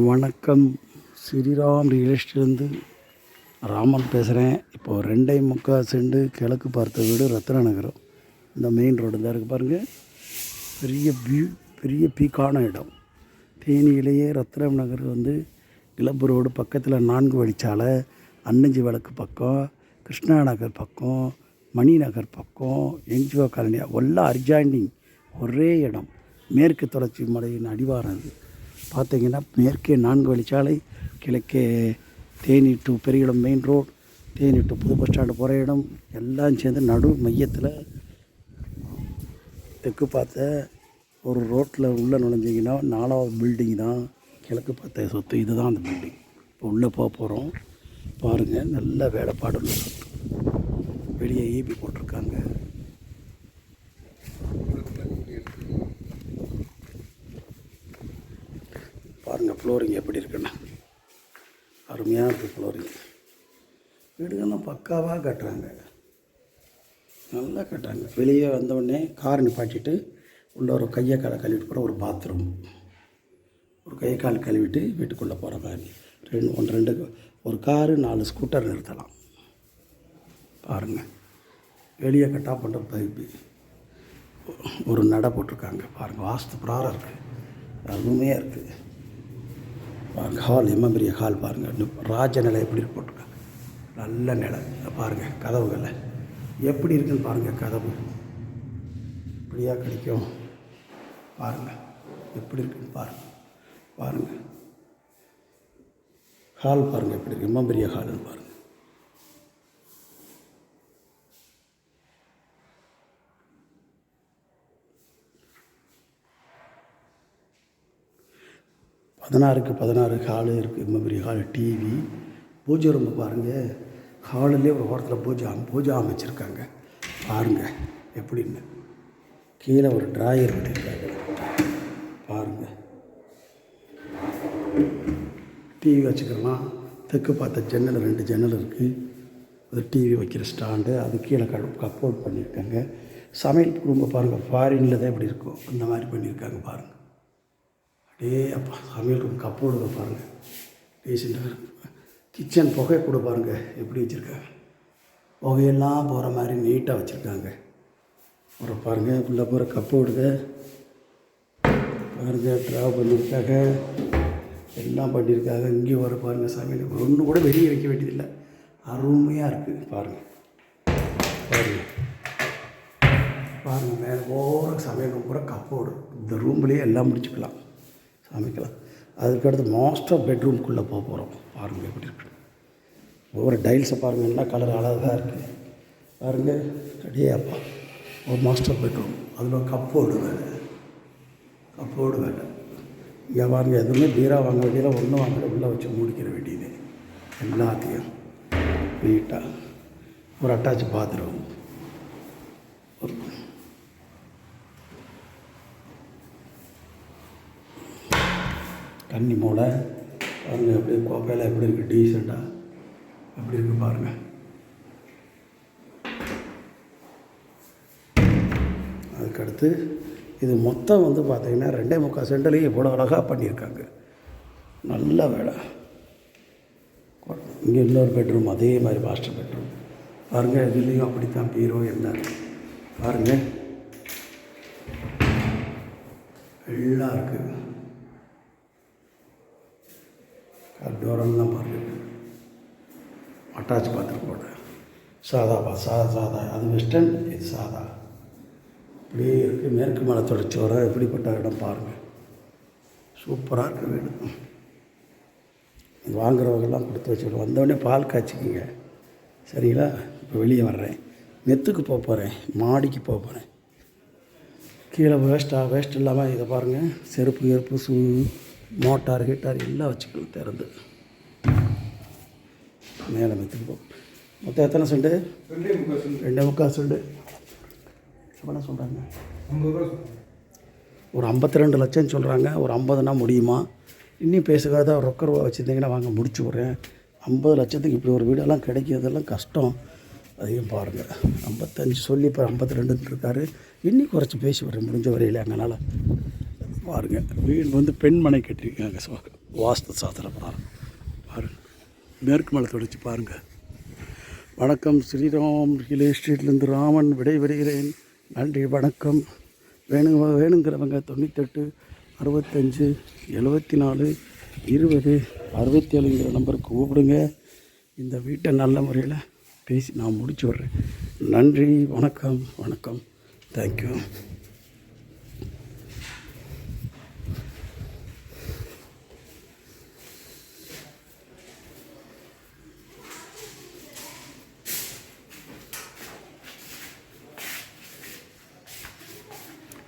வணக்கம். ஸ்ரீராம் ரியல் எஸ்டேட்லேருந்து ராமன் பேசுகிறேன் இப்போது ரெண்டே முக்கால் செண்டு கிழக்கு பார்த்த வீடு ரத்ன நகரம் இந்த மெயின் ரோடு தான் இருக்குது பாருங்கள் பெரிய வியூ பெரிய பீக்கான இடம். தேனியிலேயே ரத்னம் நகர் வந்து இளம்பு ரோடு பக்கத்தில் நான்கு வழிச்சாலை அன்னஞ்சி விளக்கு பக்கம் கிருஷ்ணா நகர் பக்கம் மணி நகர் பக்கம் என்ஜிஓ காலனி எல்லாம் அர்ஜாண்டிங் ஒரே இடம். மேற்கு தொடர்ச்சி மலையின் அடிவாரம் அது. பார்த்தீங்கன்னா மேற்கே நான்கு வழிச்சாலை கிழக்கே Theni to Periyadam main road Theni to புது பஸ் ஸ்டாண்டு போகிற இடம் எல்லாம் சேர்ந்து நடு மையத்தில் தெற்கு பார்த்த ஒரு ரோட்டில் உள்ளே நுழைஞ்சிங்கன்னா நாலாவது பில்டிங் தான் கிழக்கு பார்த்த சொத்து. இதுதான் அந்த பில்டிங் இப்போ உள்ளே போக போகிறோம் பாருங்கள் நல்ல வேலைப்பாடு உள்ள சொத்து. வெளியே ஈபி போட்டிருக்காங்க பாருங்கள் ஃப்ளோரிங் எப்படி இருக்குன்னு? அருமையாக இருக்குது ஃப்ளோரிங் வீடுகள்லாம் பக்காவாக கட்டுறாங்க. நல்லா கட்டுறாங்க. வெளியே வந்தவுடனே கார் நிப்பாட்டிட்டு உள்ளே ஒரு கையை காலை கழுவிட்டு போகிற ஒரு பாத்ரூம் ஒரு கை கால் கழுவிட்டு வீட்டுக்குள்ளே போகிற மாதிரி. ரெண்டு ஒன்று ரெண்டு ஒரு காரு நாலு ஸ்கூட்டர் நிறுத்தலாம். பாருங்கள் வெளியே கட்டா பண்ணுற பைப்பு. ஒரு நடை போட்டிருக்காங்க. பாருங்கள் வாஸ்து ப்ராரம் இருக்குது அருமையாக இருக்குது ஹால் எம்மா பெரிய ஹால் பாருங்கள் ராஜ நிலை எப்படி போட்டிருக்காங்க நல்ல நிலை. பாருங்கள் கதவுகளை எப்படி இருக்குன்னு பாருங்கள் கதவு. இப்படியாக கிடைக்கும். பாருங்கள் எப்படி இருக்குன்னு பாருங்கள் பாருங்கள் ஹால் பாருங்கள் எப்படி இருக்கு. எம்ம பெரிய ஹாலுன்னு பாருங்கள் பதினாறுக்கு பதினாறு ஹாலு இருக்குது ரொம்ப பெரிய ஹால் டிவி பூஜை ரொம்ப பாருங்கள் ஹாலுலேயே ஒரு ஓரத்தில் பூஜை பூஜை அமைச்சிருக்காங்க. பாருங்கள் எப்படின்னு. கீழே ஒரு ட்ராயர் விட்டுருக்காங்க பாருங்கள் டிவி வச்சுக்கலாம் தெற்கு பார்த்த ஜன்னல் ரெண்டு ஜன்னல் இருக்குது அது டிவி வைக்கிற ஸ்டாண்டு அது கீழே கடு கப்போர்ட் பண்ணியிருக்காங்க. சமையல் ரூமை பாருங்கள் ஃபாரினில் தான் எப்படி இருக்கும். அந்த மாதிரி பண்ணியிருக்காங்க பாருங்கள் அப்படியே அப்பா சமையல் ரூம் கப்போர்டு பாருங்கள் டீசெண்டாக கிச்சன் புகை கூட பாருங்கள் எப்படி வச்சுருக்காங்க. புகையெல்லாம் போகிற மாதிரி நீட்டாக வச்சுருக்காங்க. ஒரு பாருங்கள் உள்ள போகிற கப்போர்டுங்க. பாருங்கள் ட்ராவல் பண்ணியிருக்காங்க. எல்லாம் பண்ணியிருக்காங்க. இங்கே வர பாருங்கள் சமையல் ஒன்று கூட வெளியே வைக்க வேண்டியதில்லை. அருமையாக இருக்குது பாருங்கள் பாருங்கள் பாருங்கள் மேலே போகிற சமையல் ரூம் பூரா கப்போர்டு. இந்த ரூம்லேயே எல்லாம் முடிச்சுக்கலாம். சமைக்கலாம் அதுக்கடுத்து மாஸ்டர் பெட்ரூம்குள்ளே போக போகிறோம் பாருங்கள் எப்படி இருக்கு. ஒவ்வொரு டைல்ஸை பாருங்கள் என்ன கலர் அழகாக இருக்குது பாருங்கள் அடியே அப்பா. ஒரு மாஸ்டர் பெட்ரூம் அதில் ஒரு கப்போர்டு வேலை கப்போர்டு வேலை இங்கே பாருங்க எதுவுமே பீரா வாங்க வேண்டியதில் ஒன்றும் வாங்க உள்ளே வச்சு முடிக்கிற வேண்டியது. எல்லாத்தையும் நீட்டாக ஒரு அட்டாச் பாத்ரூம் ஒரு தண்ணி மூளை பாருங்கள் எப்படி கோப்பையில் எப்படி இருக்குது டீசெண்டாக எப்படி இருக்குது பாருங்கள் அதுக்கடுத்து இது மொத்தம் வந்து பார்த்திங்கன்னா ரெண்டே முக்கால் சென்டர்லேயும் இவ்வளோ அழகாக பண்ணியிருக்காங்க. நல்ல வேலை. இங்கே இன்னொரு பெட்ரூம் அதே மாதிரி மாஸ்டர் பெட்ரூம் பாருங்கள் இதுலேயும் அப்படித்தான் பீரோ என்ன? பாருங்கள் எல்லாம் இருக்குது டோரெல்லாம் பாருங்கள் அட்டாச் பாத்ரூம் போட சாதாப்பா சாதா சாதா. அது வெஸ்டர்ன் இது சாதா. இப்படி இருக்குது மேற்கு மலை தொடர்ச்சி வர எப்படிப்பட்ட இடம் பாருங்கள் சூப்பராக இருக்க வீடு. வாங்குறவங்கெல்லாம் கொடுத்து வச்சுருவோம் வந்தோடனே பால் காய்ச்சிக்கிங்க. சரிங்களா? இப்போ வெளியே வர்றேன். மெத்துக்கு போக போகிறேன் மாடிக்கு போக போகிறேன் கீழே வேஸ்ட்டாக வேஸ்ட் இல்லாமல் இதை பாருங்கள் செருப்பு எருப்பு ஷூ மோட்டார் ஹீட்டார் எல்லாம் வச்சுக்கலாம் திறந்து. மேலே மெத்துக்கு போ. மொத்தம் எத்தனை செண்டு? ரெண்டே முக்கால் செண்டு. எவ்வளோ சொல்கிறாங்க ஒரு ஐம்பத்தி ரெண்டு லட்சம் சொல்கிறாங்க ஒரு ஐம்பதுனா முடியுமா? இன்னும் பேசுகிறத ரொக்க ரூபா வச்சுருந்தீங்கன்னா வாங்க முடிச்சு விட்றேன். ஐம்பது லட்சத்துக்கு இப்படி ஒரு வீடெல்லாம் கிடைக்கிறதெல்லாம் கஷ்டம். அதையும் பாருங்கள் ஐம்பத்தஞ்சு சொல்லி இப்போ ஐம்பத்தி ரெண்டுன்னு இருக்காரு. இன்னி குறைச்சி பேசி விட்றேன் முடிஞ்ச வரையில் அங்கனால பாருங்கள் வீடு வந்து பெண்மனை கட்டியிருக்காங்க ஸோ வாஸ்து சாஸ்திர பிரகாரம் பாருங்க. மேற்கு மலை தொடச்சி பாருங்கள் வணக்கம் ஸ்ரீராம் ரியல் எஸ்டேட்லேருந்து ராமன் விடைபெறுகிறேன். நன்றி வணக்கம். வேணுங்க வேணுங்கிறவங்க தொண்ணூத்தெட்டு அறுபத்தஞ்சு எழுபத்தி நாலு இருபது அறுபத்தி ஏழுங்கிற நம்பருக்கு கூப்பிடுங்க. இந்த வீட்டை நல்ல முறையில் பேசி நான் முடிச்சு விட்றேன். நன்றி வணக்கம் வணக்கம். தேங்க்யூ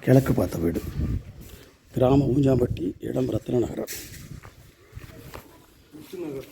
கிழக்கு பார்த்த வீடு. கிராம ஊஞ்சாம்பட்டி இடம் ரத்ன நகரம் நகர்